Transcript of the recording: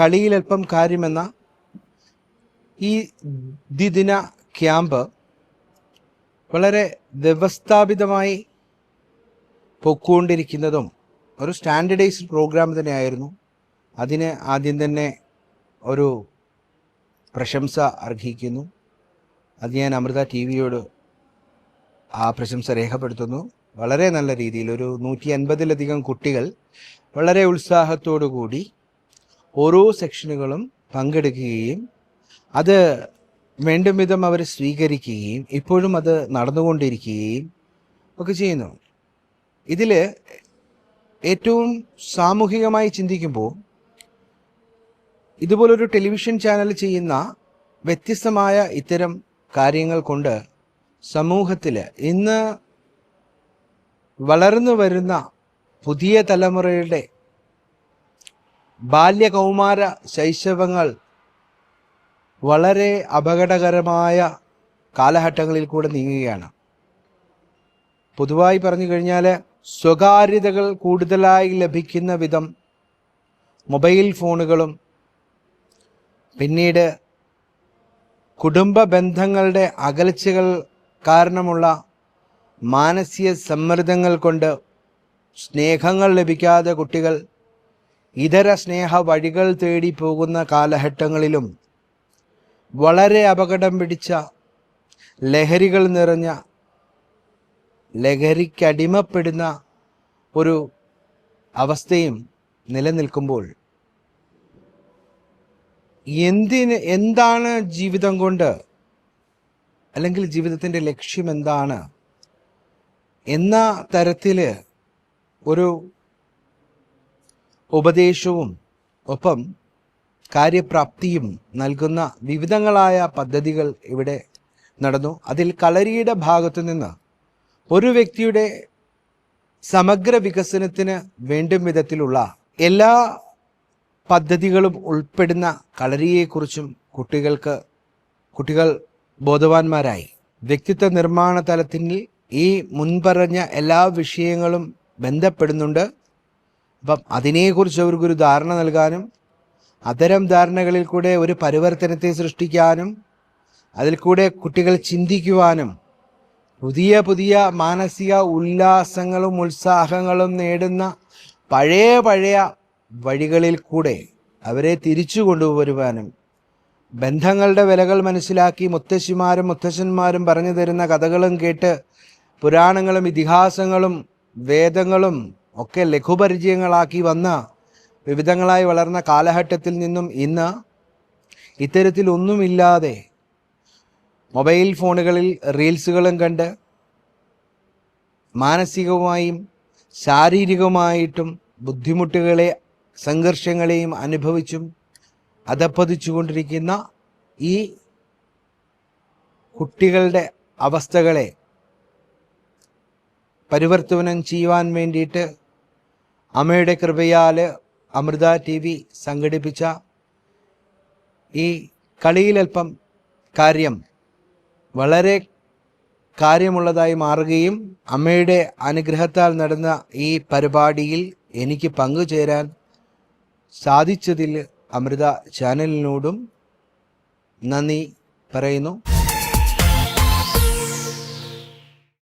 കളിയിലൽപ്പം കാര്യമെന്ന ഈ ദ്വിദിന ക്യാമ്പ് വളരെ വ്യവസ്ഥാപിതമായി പൊക്കോണ്ടിരിക്കുന്നതും ഒരു സ്റ്റാൻഡർഡൈസ്ഡ് പ്രോഗ്രാം തന്നെയായിരുന്നു. അതിന് ആദ്യം തന്നെ ഒരു പ്രശംസ അർഹിക്കുന്നു. അത് ഞാൻ അമൃത ടി വിയോട് ആ പ്രശംസ രേഖപ്പെടുത്തുന്നു. വളരെ നല്ല രീതിയിൽ ഒരു നൂറ്റി അൻപതിലധികം കുട്ടികൾ വളരെ ഉത്സാഹത്തോടു കൂടി ഓരോ സെക്ഷനുകളും പങ്കെടുക്കുകയും അത് വേണ്ടും വിധം അവർ സ്വീകരിക്കുകയും ഇപ്പോഴും അത് നടന്നുകൊണ്ടിരിക്കുകയും ഒക്കെ ചെയ്യുന്നു. ഇതിൽ ഏറ്റവും സാമൂഹികമായി ചിന്തിക്കുമ്പോൾ ഇതുപോലൊരു ടെലിവിഷൻ ചാനൽ ചെയ്യുന്ന വ്യത്യസ്തമായ ഇത്തരം കാര്യങ്ങൾ കൊണ്ട് സമൂഹത്തിൽ ഇന്ന് വളർന്നു വരുന്ന പുതിയ തലമുറയുടെ ബാല്യകൗമാര ശൈശവങ്ങൾ വളരെ അപകടകരമായ കാലഘട്ടങ്ങളിൽ കൂടെ നീങ്ങുകയാണ്. പൊതുവായി പറഞ്ഞു കഴിഞ്ഞാൽ സ്വകാര്യതകൾ കൂടുതലായി ലഭിക്കുന്ന വിധം മൊബൈൽ ഫോണുകളും പിന്നീട് കുടുംബ ബന്ധങ്ങളുടെ അകൽച്ചകൾ കാരണമുള്ള മാനസിക സമ്മർദ്ദങ്ങൾ കൊണ്ട് സ്നേഹങ്ങൾ ലഭിക്കാതെ കുട്ടികൾ ഇതര സ്നേഹ വഴികൾ തേടി പോകുന്ന കാലഘട്ടങ്ങളിലും വളരെ അപകടം പിടിച്ച ലഹരികൾ നിറഞ്ഞ ലഹരിക്കടിമപ്പെടുന്ന ഒരു അവസ്ഥയും നിലനിൽക്കുമ്പോൾ എന്തിന് എന്താണ് ജീവിതം കൊണ്ട് അല്ലെങ്കിൽ ജീവിതത്തിന്റെ ലക്ഷ്യം എന്താണ് എന്ന തരത്തിൽ ഒരു ഉപദേശവും ഒപ്പം കാര്യപ്രാപ്തിയും നൽകുന്ന വിവിധങ്ങളായ പദ്ധതികൾ ഇവിടെ നടന്നു. അതിൽ കളരിയുടെ ഭാഗത്തു നിന്ന് ഒരു വ്യക്തിയുടെ സമഗ്ര വികസനത്തിന് വേണ്ടും വിധത്തിലുള്ള എല്ലാ പദ്ധതികളും ഉൾപ്പെടുന്ന കളരിയെക്കുറിച്ചും കുട്ടികൾക്ക് കുട്ടികൾ ബോധവാന്മാരായി. വ്യക്തിത്വ നിർമ്മാണ തലത്തിൽ ഈ മുൻപറഞ്ഞ എല്ലാ വിഷയങ്ങളും ബന്ധപ്പെടുന്നുണ്ട്. അപ്പം അതിനെക്കുറിച്ച് അവർക്കൊരു ധാരണ നൽകാനും അത്തരം ധാരണകളിൽ കൂടെ ഒരു പരിവർത്തനത്തെ സൃഷ്ടിക്കാനും അതിൽ കൂടെ കുട്ടികൾ ചിന്തിക്കുവാനും പുതിയ പുതിയ മാനസിക ഉല്ലാസങ്ങളും ഉത്സാഹങ്ങളും നേടുന്ന പഴയ പഴയ വഴികളിൽ കൂടെ അവരെ തിരിച്ചു കൊണ്ടുവരുവാനും ബന്ധങ്ങളുടെ വിലകൾ മനസ്സിലാക്കി മുത്തശ്ശിമാരും മുത്തശ്ശന്മാരും പറഞ്ഞു തരുന്ന കഥകളും കേട്ട് പുരാണങ്ങളും ഇതിഹാസങ്ങളും വേദങ്ങളും ഒക്കെ ലഘുപരിചയങ്ങളാക്കി വന്ന വിവിധങ്ങളായി വളർന്ന കാലഘട്ടത്തിൽ നിന്നും ഇന്ന് ഇത്തരത്തിലൊന്നുമില്ലാതെ മൊബൈൽ ഫോണുകളിൽ റീൽസുകളും കണ്ട് മാനസികമായും ശാരീരികമായിട്ടും ബുദ്ധിമുട്ടുകളെ സംഘർഷങ്ങളെയും അനുഭവിച്ചും അധപ്പതിച്ചുകൊണ്ടിരിക്കുന്ന ഈ കുട്ടികളുടെ അവസ്ഥകളെ പരിവർത്തനം ചെയ്യുവാൻ വേണ്ടിയിട്ട് അമ്മയുടെ കൃപയാൽ അമൃത ടി വി സംഘടിപ്പിച്ച ഈ കളിയിലൽപ്പം കാര്യം വളരെ കാര്യമുള്ളതായി മാറുകയും അമ്മയുടെ അനുഗ്രഹത്താൽ നടന്ന ഈ പരിപാടിയിൽ എനിക്ക് പങ്കുചേരാൻ സാധിച്ചതിൽ അമൃത ചാനലിനോടും നന്ദി പറയുന്നു.